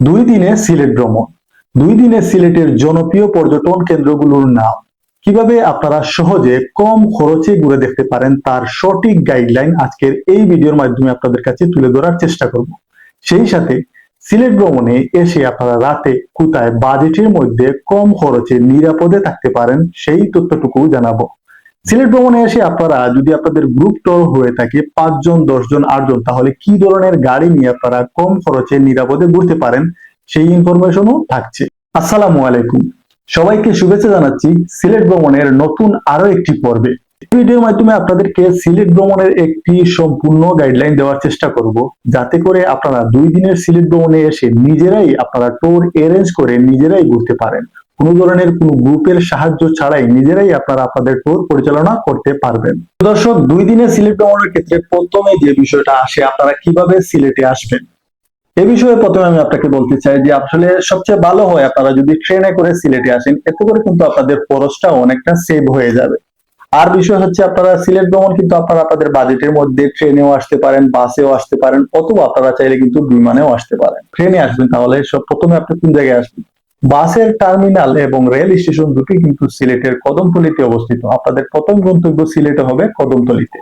দুই দিনে সিলেট ভ্রমণ। দুই দিনে সিলেটের জনপ্রিয় পর্যটন কেন্দ্রগুলোর নাম। কীভাবে আপনারা সহজে কম খরচে ঘুরে দেখতে পারেন তার সঠিক গাইডলাইন আজকের এই ভিডিওর মাধ্যমে আপনাদের কাছে তুলে ধরার চেষ্টা করব। সেই সাথে সিলেট ভ্রমণে এসে আপনারা রাতে কোথায় বাজেটের মধ্যে কম খরচে নিরাপদে থাকতে পারেন সেই তথ্যটুকু জানাব। সিলেট ভ্রমণে এসে আপনারা যদি আপনাদের গ্রুপ ট্যুর হয়ে থাকে পাঁচজন, দশজন, আটজন, তাহলে কি ধরনের গাড়ি নিয়ে আপনারা কম খরচে নিরাপদে ঘুরতে পারেন? সেই ইনফরমেশনও থাকছে। আসসালামু আলাইকুম। সবাইকে শুভেচ্ছা জানাচ্ছি সিলেট ভ্রমণের নতুন আরও একটি পর্বে। ভিডিওর মাধ্যমে আপনাদেরকে সিলেট ভ্রমণের একটি সম্পূর্ণ গাইডলাইন দেওয়ার চেষ্টা করব, যাতে করে আপনারা দুই দিনের সিলেট ভ্রমণে এসে নিজেরাই আপনারা ট্যুর অ্যারেঞ্জ করে নিজেরাই ঘুরতে পারেন। কোনো ধরনের কোনো গ্রুপের সাহায্য ছাড়াই নিজেরাই আপনারা আপনাদের ট্যুর পরিচালনা করতে পারবেন। দর্শক, দুই দিনে সিলেট ভ্রমণের ক্ষেত্রে প্রথমে যে বিষয়টা আসে, আপনারা কীভাবে সিলেটে আসবেন? এ বিষয়ে প্রথমে আমি আপনাকে বলতে চাই যে আসলে সবচেয়ে ভালো হয় আপনারা যদি ট্রেনে করে সিলেটে আসেন, এতে করে কিন্তু আপনাদের খরচটা অনেকটা সেভ হয়ে যাবে। আর বিষয় হচ্ছে আপনারা সিলেট ভ্রমণ কিন্তু আপনারা আপনাদের বাজেটের মধ্যে ট্রেনেও আসতে পারেন, বাসেও আসতে পারেন, অথবা আপনারা চাইলে কিন্তু বিমানেও আসতে পারেন। ট্রেনে আসবেন তাহলে সব প্রথমে আপনি কোন জায়গায় আসবেন? বাসের টার্মিনাল এবং রেল স্টেশন দুটি কিন্তু সিলেটের কদমতলিতে অবস্থিত। আপনাদের প্রথম গন্তব্য সিলেটে হবে কদমতলিতে।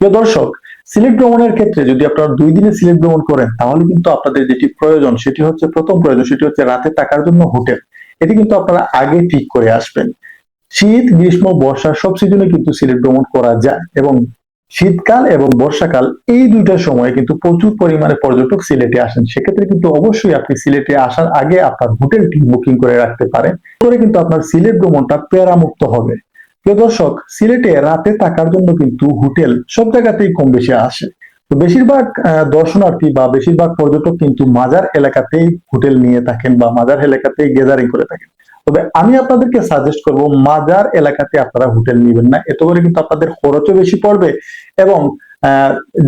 প্রিয় দর্শক, সিলেট ভ্রমণের ক্ষেত্রে যদি আপনারা দুই দিনে সিলেট ভ্রমণ করেন, তাহলে কিন্তু আপনাদের যেটি প্রয়োজন, সেটি হচ্ছে প্রথম প্রয়োজন, সেটি হচ্ছে রাতে থাকার জন্য হোটেল। এটি কিন্তু আপনারা আগে ঠিক করে আসবেন। শীত, গ্রীষ্ম, বর্ষা সব সিজনে কিন্তু সিলেট ভ্রমণ করা যায় এবং শীতকাল এবং বর্ষাকাল, এই দুইটা সময়ে কিন্তু প্রচুর পরিমাণে পর্যটক সিলেটে আসেন। সেক্ষেত্রে কিন্তু অবশ্যই আপনি সিলেটে আসার আগে আপনার হোটেলটি বুকিং করে রাখতে পারেন। করে কিন্তু আপনার সিলেট ভ্রমণটা প্যারামুক্ত হবে। প্রিয় দর্শক, সিলেটে রাতে থাকার জন্য কিন্তু হোটেল সব জায়গাতেই কম বেশি আসে। বেশিরভাগ দর্শনার্থী বা বেশিরভাগ পর্যটক কিন্তু মাজার এলাকাতেই হোটেল নিয়ে থাকেন বা মাজার এলাকাতেই গ্যাদারিং করে থাকেন। তবে আমি আপনাদেরকে সাজেস্ট করব, মাজার এলাকাতে আপনারা হোটেল নেবেন না। এত করে কিন্তু আপনাদের খরচও বেশি পড়বে এবং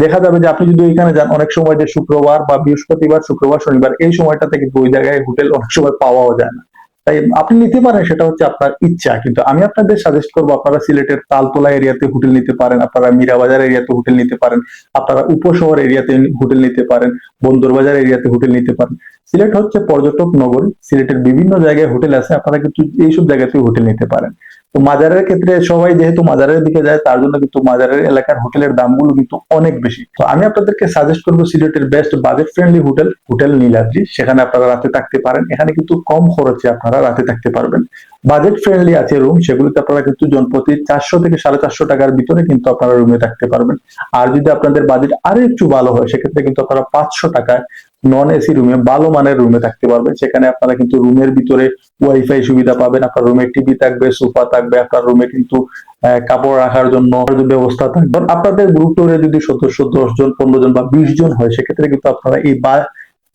দেখা যাবে যে আপনি যদি ওইখানে যান, অনেক সময় যে শুক্রবার বা বৃহস্পতিবার, শুক্রবার, শনিবার, এই সময়টাতে কিন্তু ওই জায়গায় হোটেল অনেক সময় পাওয়াও যায় না। তাই আপনি নিতে পারেন, সেটা হচ্ছে আপনার ইচ্ছা। কিন্তু আমি আপনাদের সাজেস্ট করব, আপনারা সিলেটের তালতলা এরিয়াতে হোটেল নিতে পারেন, আপনারা মীরাবাজার এরিয়াতে হোটেল নিতে পারেন, আপনারা উপশহর এরিয়াতে হোটেল নিতে পারেন, বন্দরবাজার এরিয়াতে হোটেল নিতে পারেন। সিলেট হচ্ছে পর্যটক নগরী, সিলেটের বিভিন্ন জায়গায় হোটেল আছে, আপনারা কিন্তু এইসব জায়গাতে হোটেল নিতে পারেন। তো মাজারের ক্ষেত্রে সবাই যেহেতু মাজারের দিকে যায়, তার জন্য কিন্তু মাজারের এলাকার হোটেলের দামগুলো কিন্তু অনেক বেশি। তো আমি আপনাদেরকে সাজেস্ট করব সিলেটের best budget friendly hotel hotel Niladri. সেখানে আপনারা রাতে থাকতে পারেন। এখানে কিন্তু কম খরচে আপনারা রাতে থাকতে পারবেন। বাজেট ফ্রেন্ডলি আছে রুম সেগুলিতে আপনারা কিন্তু জনপ্রতি চারশো থেকে সাড়ে চারশো টাকার ভিতরে কিন্তু আপনারা রুমে থাকতে পারবেন। আর যদি আপনাদের বাজেট আরও একটু ভালো হয়, সেক্ষেত্রে কিন্তু আপনারা পাঁচশো টাকায় নন এসি রুমে, ভালো মানের রুমে থাকতে পারবেন। সেখানে আপনারা কিন্তু রুমের ভিতরে ওয়াইফাই সুবিধা পাবেন, আপনার রুমে টিভি থাকবে, সোফা থাকবে, আপনার রুমে কিন্তু কাপড় রাখার জন্য ব্যবস্থা থাকবে আপনাদের গ্রুপ টুরে যদি সদস্য দশ জন পনেরো জন বা বিশ জন হয়, সেক্ষেত্রে কিন্তু আপনারা এই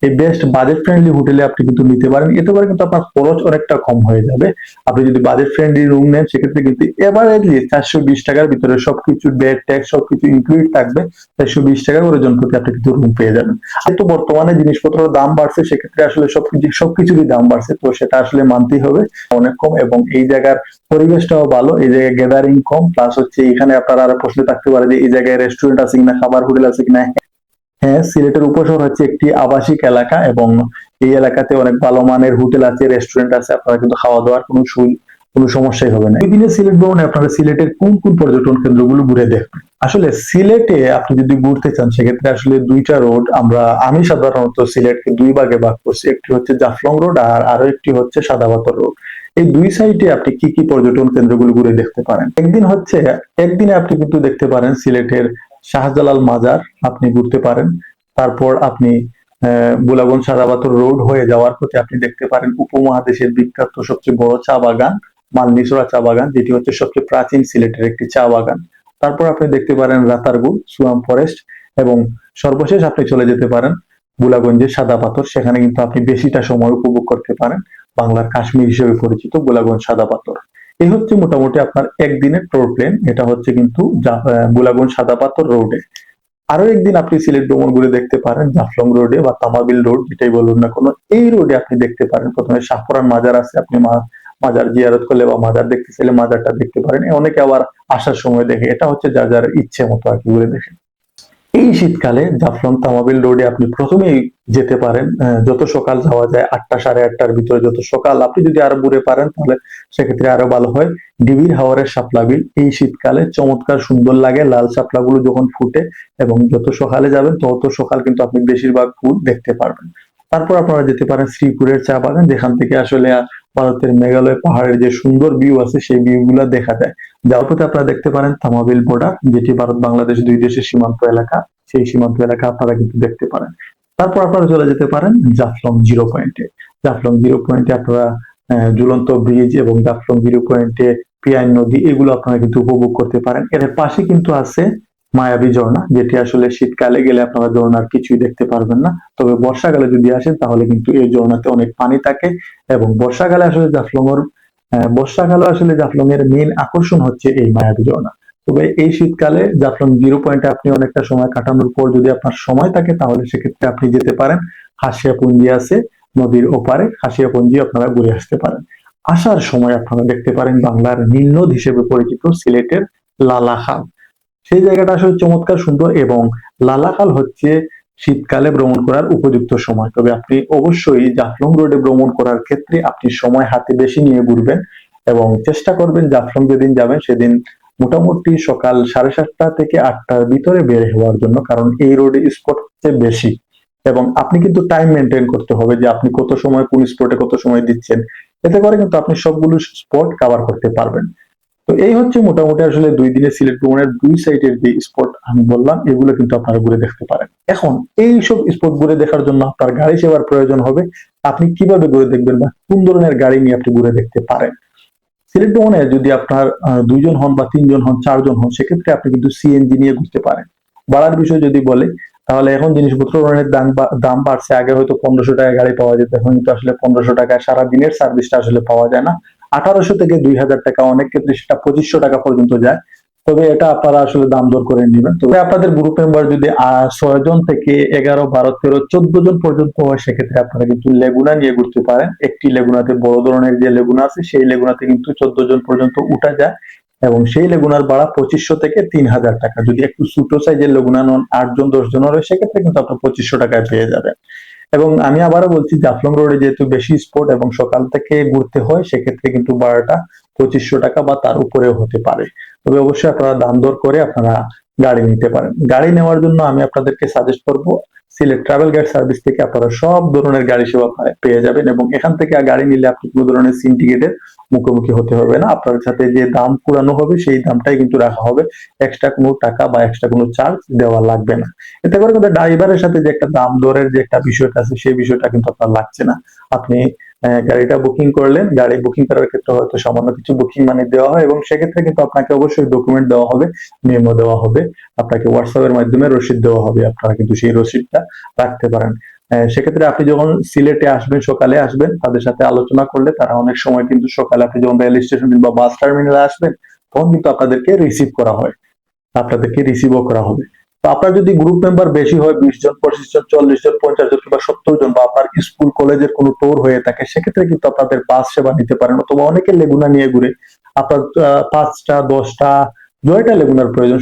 এই বেস্ট বাজেট ফ্রেন্ডলি হোটেলে আপনি কিন্তু নিতে পারেন এতে করে কিন্তু আপনার খরচ অনেকটা কম হয়ে যাবে। আপনি যদি বাজেট ফ্রেন্ডলি রুম নেন, সেক্ষেত্রে কিন্তু এভারেজলি চারশো বিশ টাকার ভিতরে সবকিছু বেড ট্যাক্স সবকিছু ইনক্লুড থাকবে। চারশো বিশ টাকা করে জন প্রতি আপনি কিন্তু রুম পেয়ে যাবেন। তো বর্তমানে জিনিসপত্রের দাম বাড়ছে, সেক্ষেত্রে আসলে সবকিছু সবকিছুরই দাম বাড়ছে। তো সেটা আসলে মানতেই হবে। অনেক কম এবং এই জায়গার পরিবেশটাও ভালো। এই জায়গায় গ্যাদারিং কম। প্লাস হচ্ছে এখানে আপনারা আরও প্রশ্ন থাকতে পারে যে, এই জায়গায় রেস্টুরেন্ট আছে কিনা, খাবার হোটেল আছে কিনা। হ্যাঁ সিলেটের উপশহর হচ্ছে একটি আবাসিক এলাকা এবং এই এলাকাতে অনেক ভালো মানের হোটেল আছে, রেস্টুরেন্ট আছে, আপনারা কিন্তু খাওয়া দাওয়ার কোনো কোনো সমস্যাই হবে না। দিনে সিলেট ভ্রমণে আপনারা সিলেটের কোন কোন পর্যটন কেন্দ্রগুলো ঘুরে দেখবেন? আসলে সিলেটে আপনি যদি ঘুরতে চান, সেক্ষেত্রে আসলে দুইটা রোড আমরা, আমি সাধারণত সিলেটকে দুই ভাগে ভাগ করছি। একটি হচ্ছে জাফলং রোড আর আরও একটি হচ্ছে সাদাবাতর রোড। এই দুই সাইডে আপনি কি কি পর্যটন কেন্দ্রগুলো ঘুরে দেখতে পারেন? একদিন হচ্ছে, একদিনে আপনি কিন্তু দেখতে পারেন সিলেটের শাহজালাল মাজার আপনি ঘুরতে পারেন। তারপর আপনি বুলাগঞ্জ সাদাবাতর রোড হয়ে যাওয়ার পথে আপনি দেখতে পারেন উপমহাদেশের বিখ্যাত সবচেয়ে বড় চা বাগান মালনিসরা চা বাগান, যেটি হচ্ছে সবচেয়ে প্রাচীন সিলেটের একটি চা বাগান। তারপর আপনি দেখতে পারেন রাতারগুল সুয়াম ফরেস্ট এবং সর্বশেষ আপনি চলে যেতে পারেন বুলাগঞ্জের সাদা পাথর সেখানে কিন্তু আপনি বেশিটা সময় উপভোগ করতে পারেন। বাংলার কাশ্মীর হিসেবে পরিচিত গোলাগঞ্জ সাদা পাথর এই হচ্ছে মোটামুটি আপনার একদিনের টোর প্লেন এটা হচ্ছে কিন্তু গোলাগঞ্জ সাদা পাথর রোডে আরও একদিন আপনি সিলেট ভ্রমণ ঘুরে দেখতে পারেন, জাফলং রোডে বা তামাবিল রোড যেটাই বলুন না কোনো। এই রোডে আপনি দেখতে পারেন, প্রথমে শাহপুরান মাজার আছে, আপনি মাজার জিয়ারত করলে বা মাজার দেখতে চাইলে মাজারটা দেখতে পারেন। অনেকে আবার আসার সময় দেখে, এটা হচ্ছে যার যার ইচ্ছে মতো আর কি ঘুরে দেখে এই শীতকালে জাফলং তামাবিল রোডে আপনি প্রথমেই যেতে পারেন যত সকাল যাওয়া যায় আটটা সাড়ে আটটার ভিতরে যত সকাল, আপনি যদি আরও ঘুরে পারেন তাহলে সেক্ষেত্রে আরও ভালো হয়। ডিবির হাওয়ারের শাপলা বিল, এই শীতকালে চমৎকার সুন্দর লাগে, লাল শাপলাগুলো যখন ফুটে এবং যত সকালে যাবেন তত সকাল কিন্তু আপনি বেশিরভাগ ফুল দেখতে পারবেন। তারপর আপনারা যেতে পারেন শ্রীপুরের চা বাগান, যেখান থেকে আসলে ভারতের মেঘালয় পাহাড়ের যে সুন্দর ভিউ আছে, সেই ভিউ গুলা দেখা যায়। যাওয়ার পথে আপনারা দেখতে পারেন তামাবিল বর্ডার যেটি ভারত, বাংলাদেশ দুই দেশের সীমান্ত এলাকা। সেই সীমান্ত এলাকা আপনারা কিন্তু দেখতে পারেন। তারপর আপনারা চলে যেতে পারেন জাফলং জিরো পয়েন্টে জাফলং জিরো পয়েন্টে আপনারা ঝুলন্ত ব্রিজ এবং জাফলং জিরো পয়েন্টে পিয়াইন নদী, এগুলো আপনারা কিন্তু উপভোগ করতে পারেন। এর পাশে কিন্তু আছে মায়াবী ঝর্ণা, যেটি আসলে শীতকালে গেলে আপনারা ঝর্ণার কিছুই দেখতে পারবেন না। তবে বর্ষাকালে যদি আসেন, তাহলে কিন্তু এই ঝর্ণাতে অনেক পানি থাকে এবং বর্ষাকালে আসলে জাফলংয়ের বর্ষাকালে আসলে জাফলং এর মেন আকর্ষণ হচ্ছে এই মায়াবী ঝর্ণা। তবে এই শীতকালে জাফলং জিরো পয়েন্টে আপনি অনেকটা সময় কাটানোর পর যদি আপনার সময় থাকে, তাহলে সেক্ষেত্রে আপনি যেতে পারেন। হাসিয়াপুঞ্জি আছে, নদীর ওপারে হাসিয়াপুঞ্জি আপনারা ঘুরে আসতে পারেন। আসার সময় আপনারা দেখতে পারেন বাংলার নীলনদ হিসেবে পরিচিত সিলেটের লালাখাল। সেই জায়গাটা আসলে চমৎকার, সুন্দর এবং লালাখাল হচ্ছে শীতকালে ভ্রমণ করার উপযুক্ত সময়। তবে আপনি অবশ্যই জাফলং রোডে ভ্রমণ করার ক্ষেত্রে আপনি সময় হাতে বেশি নিয়ে ঘুরবেন এবং চেষ্টা করবেন জাফলং যেদিন যাবেন সেদিন মোটামুটি সকাল সাড়ে সাতটা থেকে আটটার ভিতরে বের হওয়ার জন্য, কারণ এই রোডে স্পট হচ্ছে বেশি। এবং আপনি কিন্তু টাইম মেনটেন করতে হবে যে আপনি কত সময়, কোন স্পটে কত সময় দিচ্ছেন। এতে করে কিন্তু আপনি সবগুলো স্পট কভার করতে পারবেন। তো এই হচ্ছে মোটামুটি আসলে দুই দিনে সিলেট ভ্রমণের দুই সাইডের যে স্পট আমি বললাম, এগুলো কিন্তু আপনারা ঘুরে দেখতে পারেন। এখন এই সব স্পট ঘুরে দেখার জন্য আপনার গাড়ি সেবার প্রয়োজন হবে। আপনি কীভাবে ঘুরে দেখবেন বা কোন ধরনের গাড়ি নিয়ে আপনি ঘুরে দেখতে পারেন? সিলেট ভ্রমণে যদি আপনার দুইজন হন বা তিনজন হন, চারজন হন, সেক্ষেত্রে আপনি কিন্তু সিএনজি নিয়ে ঘুরতে পারেন। ভাড়ার বিষয় যদি বলে, তাহলে এখন জিনিসপত্রের দাম বা- দাম বাড়ছে। আগে হয়তো পনেরোশো টাকায় গাড়ি পাওয়া যেত, এখন কিন্তু আসলে পনেরোশো টাকায় সারা দিনের সার্ভিসটা আসলে পাওয়া যায় না। আঠারোশো থেকে দুই হাজার টাকা, অনেক ক্ষেত্রে সেটা পঁচিশশো টাকা পর্যন্ত যায়। তবে এটা আপনারা আসলে দাম দর করে নেবেন। তবে আপনাদের গ্রুপ মেম্বার যদি ছয় জন থেকে এগারো, বারো, তেরো, চোদ্দ জন পর্যন্ত হয়, সেক্ষেত্রে আপনারা কিন্তু লেগুনা নিয়ে ঘুরতে পারেন। একটি লেগুনাতে বড় ধরনের যে লেগুনা আছে, সেই লেগুনাতে কিন্তু চোদ্দ জন পর্যন্ত উঠা যায় এবং সেই লেগুনার ভাড়া পঁচিশশো থেকে তিন হাজার টাকা। যদি একটু ছোট সাইজের লেগুনা নন আট জন দশ জন হয় সেক্ষেত্রে কিন্তু আপনার পঁচিশশো টাকায় পেয়ে যাবেন। এবং আমি আবারও বলছি, জাফলং রোডে যেহেতু বেশি স্পট এবং সকাল থেকে ঘুরতে হয়, সেক্ষেত্রে কিন্তু ভাড়াটা পঁচিশশো টাকা বা তার উপরেও হতে পারে। তবে অবশ্যই আপনারা দাম দর করে আপনারা গাড়ি নিতে পারেন। গাড়ি নেওয়ার জন্য আমি আপনাদেরকে সাজেস্ট করব সিলেট ট্রাভেল গাইড সার্ভিস থেকে আপনারা সব ধরনের গাড়ি সেবা পেয়ে যাবেন এবং এখান থেকে গাড়ি নিলে আপনি কোনো ধরনের সিন্ডিকেটের মুখোমুখি হতে হবে না। আপনার সাথে যে দাম পুরানো হবে, সেই দামটাই কিন্তু রাখা হবে। এক্সট্রা কোনো টাকা বা এক্সট্রা কোনো চার্জ দেওয়া লাগবে না। এতে করে কিন্তু ড্রাইভারের সাথে যে একটা দাম দরের যে একটা বিষয়টা আছে, সেই বিষয়টা কিন্তু আপনার লাগছে না। আপনি গাড়িটা বুকিং করলেন, গাড়ি বুকিং করার ক্ষেত্রে হয়তো সামান্য কিছু বুকিং মানে দেওয়া হয় এবং সেক্ষেত্রে কিন্তু আপনাকে অবশ্যই ডকুমেন্ট দেওয়া হবে মেমো দেওয়া হবে, আপনাকে হোয়াটসঅ্যাপের মাধ্যমে রসিদ দেওয়া হবে, আপনারা কিন্তু সেই রসিদটা রাখতে পারেন। সেক্ষেত্রে আপনি যখন সিলেটে আসবেন, সকালে আসবেন, তাদের সাথে আলোচনা করলে তারা অনেক সময় কিন্তু সকালে আপনি যখন রেল স্টেশন বা বাস টার্মিনালে আসবেন, তখন কিন্তু আপনাদেরকে রিসিভ করা হয়। আপনাদেরকে রিসিভও করা হবে। তো আপনার যদি গ্রুপ মেম্বার বেশি হয়, বিশ জন, পঁচিশ জন, চল্লিশ জন, পঞ্চাশ জন কিংবা সত্তর জন বা আপনার স্কুল কলেজের কোনো টোর হয়ে থাকে, সেক্ষেত্রে কিন্তু আপনাদের বাস সেবা নিতে পারেন অথবা অনেকে লেগুনা নিয়ে ঘুরে আপনার পাঁচটা, দশটা জয়টা লেগুনার প্রয়োজন।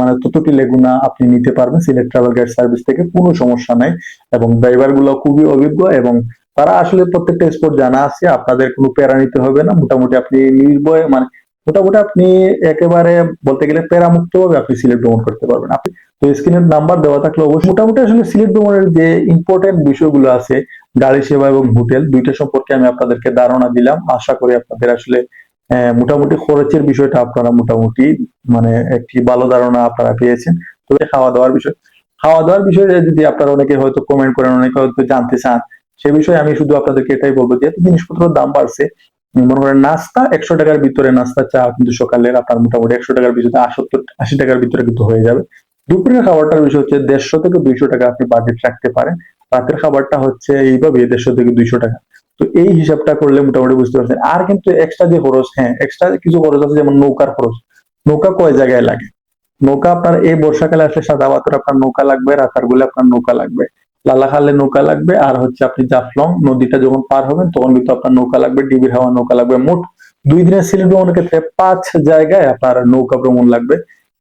মানে ততটি লেগুনা আপনি নিতে পারবেন সিলেট ট্রাভেল গাইড সার্ভিস থেকে, কোনো সমস্যা নাই। এবং ড্রাইভারগুলো খুবই অভিজ্ঞ এবং তারা আসলে প্রত্যেকটা স্পট জানা আছে, আপনাদের কোনো প্যারা নিতে হবে না। মোটামুটি আপনি নির্ভয় মানে মোটামুটি আপনি একেবারে বলতে গেলে প্যারামুক্ত ভাবে আপনি সিলেট ভ্রমণ করতে পারবেন। আপনি তো স্ক্রিনের নাম্বার দেওয়া থাকলে অবশ্যই মোটামুটি আসলে সিলেট ভ্রমণের যে ইম্পর্টেন্ট বিষয়গুলো আছে, গাড়ি সেবা এবং হোটেল, দুইটা সম্পর্কে আমি আপনাদেরকে ধারণা দিলাম। আশা করি আপনাদের আসলে মোটামুটি খরচের বিষয়টা আপনারা মোটামুটি মানে একটি ভালো ধারণা আপনারা পেয়েছেন। তবে খাওয়া দাওয়ার বিষয় খাওয়া দাওয়ার বিষয়ে যদি আপনারা অনেকে হয়তো কমেন্ট করেন, অনেকে হয়তো জানতে চান, সে বিষয়ে আমি শুধু আপনাদেরকে এটাই বলব যেহেতু জিনিসপত্রের দাম বাড়ছে। মনে করেন নাস্তা একশো টাকার ভিতরে, নাস্তা, চা কিন্তু সকালের আপনার মোটামুটি একশো টাকার ভিতরে আশত্তর আশি টাকার ভিতরে কিন্তু হয়ে যাবে। দুপুরের খাবারটার বিষয় হচ্ছে দেড়শো থেকে দুইশো টাকা আপনি বাজেট রাখতে পারেন। রাতের খাবারটা হচ্ছে এইভাবে দেড়শো থেকে দুইশো টাকা। তো এই হিসাবটা করলে মোটামুটি বুঝতে পারছেন। আর কিন্তু এক্সট্রা যে খরচ হ্যাঁ এক্সট্রা কিছু খরচ আছে, যেমন নৌকার খরচ। নৌকা কয় জায়গায় লাগে? নৌকা আপনার এই বর্ষাকালে আসলে সাদা পাথর আপনার নৌকা লাগবে রাতার গুলে আপনার নৌকা লাগবে। লালাখালে নৌকা লাগবে, আর হচ্ছে আপনি জাফলং নদীটা যখন পার হবেন, তখন কিন্তু আপনার নৌকা লাগবে, ডিবির হাওয়া নৌকা লাগবে। মোট দুই দিনের সিলেট ভ্রমণের ক্ষেত্রে পাঁচ জায়গায় আপনার নৌকা ভ্রমণ লাগবে।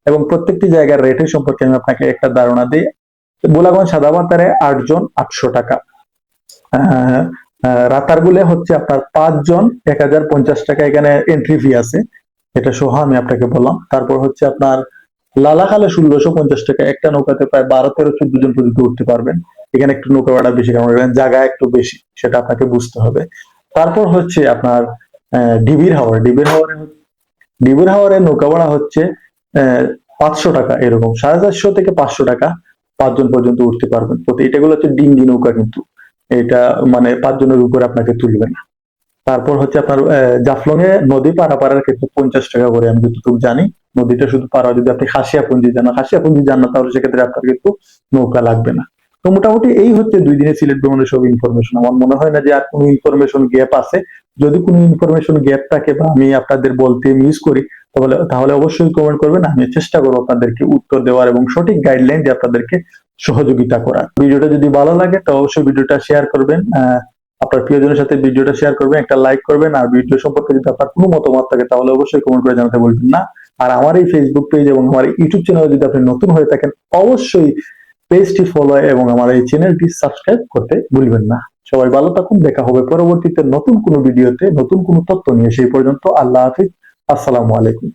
এবং প্রত্যেকটি জায়গার রেটের সম্পর্কে আমি আপনাকে একটা ধারণা দিই। বোলাগঞ্জ সাদা বাতারে আটজন আটশো টাকা। রাতারগুলে হচ্ছে আপনার পাঁচজন, এক হাজার পঞ্চাশ টাকা এখানে এন্ট্রি ফি আছে। এটা সহ আমি আপনাকে বললাম। তারপর হচ্ছে আপনার লালাখালে ষোলোশো পঞ্চাশ টাকা, একটা নৌকাতে প্রায় বারো, তেরো, চোদ্দ জন পর্যন্ত উঠতে পারবেন। এখানে একটু নৌকা ভাড়া বেশি, কারণ এখানে জায়গা একটু বেশি, সেটা আপনাকে বুঝতে হবে। তারপর হচ্ছে আপনার ডিবির হাওয়ার ডিবির হাওয়ারে ডিবির হাওয়ারের নৌকা ভাড়া হচ্ছে পাঁচশো টাকা এরকম। সাড়ে চারশো থেকে পাঁচশো টাকা পাঁচজন পর্যন্ত উঠতে পারবেন। তো এটাগুলো হচ্ছে ডিঙ্গি নৌকা কিন্তু। এটা মানে পাঁচজনের উপরে আপনাকে তুলবে না। তারপর হচ্ছে আপনার জাফলং এ নদী পারাপারের ক্ষেত্রে পঞ্চাশ টাকা করে, আমি যতটুকু জানি। নদীটা শুধু পারা যদি আপনি খাসিয়াপুঞ্জি যান খাসিয়াপুঞ্জি যান না, তাহলে সেক্ষেত্রে আপনার কিন্তু নৌকা লাগবে না। তো মোটামুটি এই হচ্ছে দুই দিনে সিলেট ভ্রমণের সব ইনফরমেশন আমার মনে হয় না যে আর কোনো ইনফরমেশন গ্যাপ আছে। যদি কোনো ইনফরমেশন গ্যাপ থাকে বা আমি আপনাদের বলতে মিস করি, তাহলে তাহলে অবশ্যই কমেন্ট করবেন। আমি চেষ্টা করব আপনাদেরকে উত্তর দেওয়ার এবং সঠিক গাইডলাইন দিয়ে আপনাদেরকে সহযোগিতা করার। ভিডিওটা যদি ভালো লাগে, তো অবশ্যই ভিডিওটা শেয়ার করবেন। আপনার প্রিয়জনের সাথে ভিডিওটা শেয়ার করবেন, একটা লাইক করবেন। আর ভিডিও সম্পর্কে যদি আপনার কোনো মতামত থাকে, তাহলে অবশ্যই কমেন্ট করে জানাতে বলবেন না। আর আমার এই ফেসবুক পেজ এবং আমার ইউটিউব চ্যানেলে যদি আপনি নতুন হয়ে থাকেন, অবশ্যই পেজটি ফলো এবং আমার এই চ্যানেলটি সাবস্ক্রাইব করতে ভুলবেন না। সবাই ভালো থাকুন, দেখা হবে পরবর্তীতে নতুন কোনো ভিডিওতে, নতুন কোনো তথ্য নিয়ে, সেই পর্যন্ত আল্লাহ হাফিজ। আসসালামু আলাইকুম।